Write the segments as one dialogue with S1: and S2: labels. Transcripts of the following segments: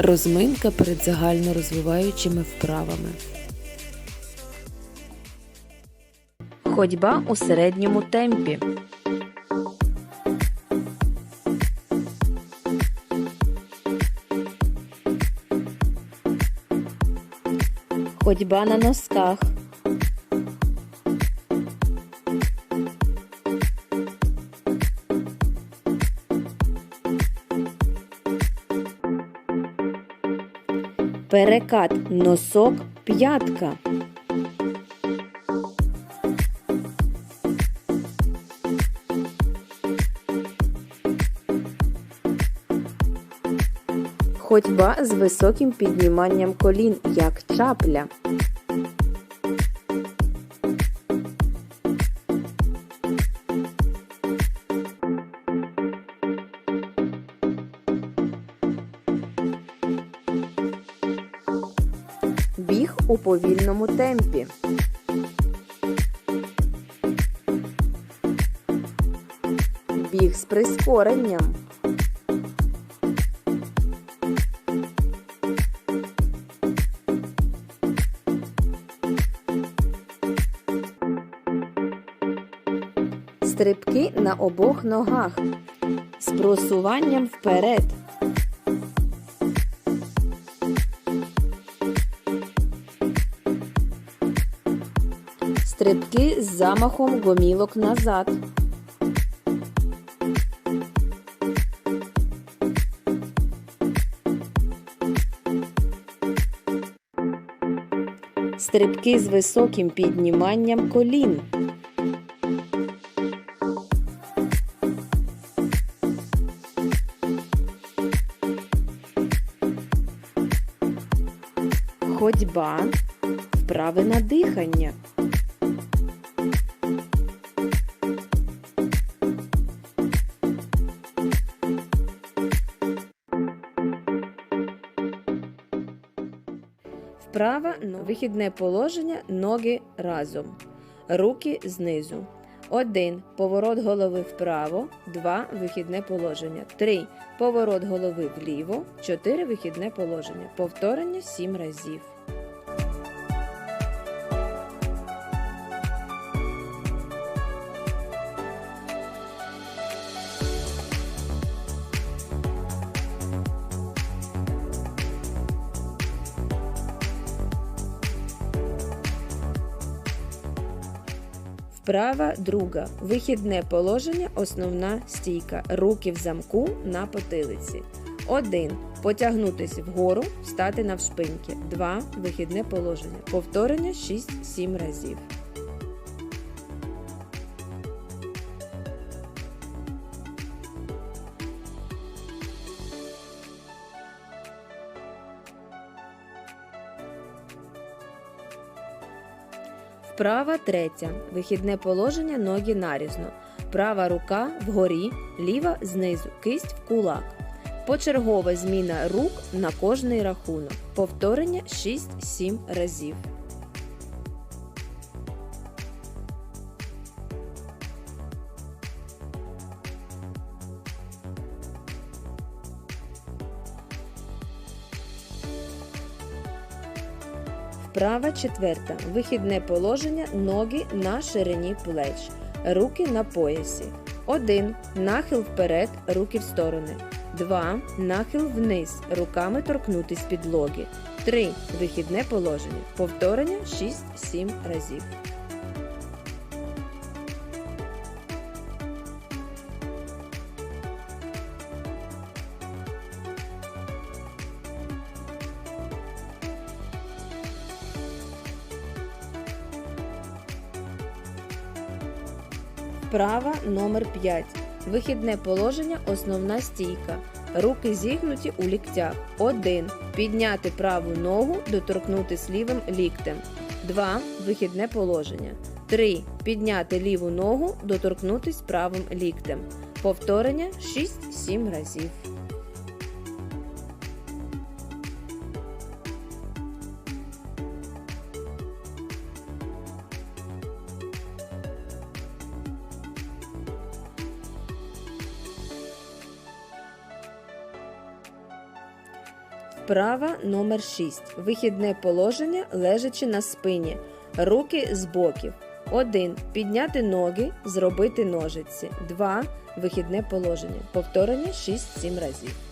S1: Розминка перед загальнорозвиваючими вправами. Ходьба у середньому темпі. Ходьба на носках. Перекат носок п'ятка. Ходьба з високим підніманням колін, як чапля. У повільному темпі. Біг з прискоренням. Стрибки на обох ногах. З просуванням вперед. Стрибки з замахом гомілок назад. Стрибки з високим підніманням колін. Ходьба, вправи на дихання. Вправа вихідне положення ноги разом. Руки знизу. 1. Поворот голови вправо. 2. Вихідне положення. 3. Поворот голови вліво. 4. Вихідне положення. Повторення 7 разів. Вправа друга. Вихідне положення, основна стійка. Руки в замку на потилиці. 1. Потягнутися вгору, встати навшпиньки. 2. Вихідне положення. Повторення 6-7 разів. Вправа третя. Вихідне положення ноги нарізно. Права рука вгорі, ліва знизу, кисть в кулак. Почергова зміна рук на кожний рахунок. Повторення 6-7 разів. Вправа четверта. Вихідне положення ноги на ширині плеч. Руки на поясі. 1. Нахил вперед, руки в сторони. 2. Нахил вниз. Руками торкнутись підлоги. 3. Вихідне положення. Повторення 6-7 разів. Вправа номер 5. Вихідне положення, основна стійка. Руки зігнуті у ліктях. 1. Підняти праву ногу, доторкнутися лівим ліктем. 2. Вихідне положення. 3. Підняти ліву ногу, доторкнутись правим ліктем. Повторення 6-7 разів. Вправа номер 6. Вихідне положення лежачи на спині. Руки з боків. 1. Підняти ноги, зробити ножиці. 2. Вихідне положення. Повторення 6-7 разів.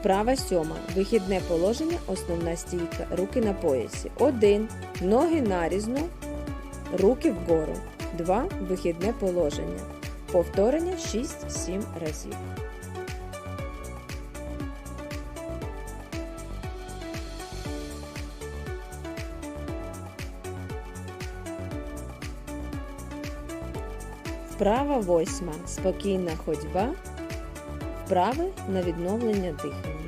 S1: Вправа сьома. Вихідне положення, основна стійка. Руки на поясі. 1. Ноги нарізно, руки вгору. 2. Вихідне положення. Повторення 6-7 разів. Вправа восьма. Спокійна ходьба. Вправи на відновлення дихання.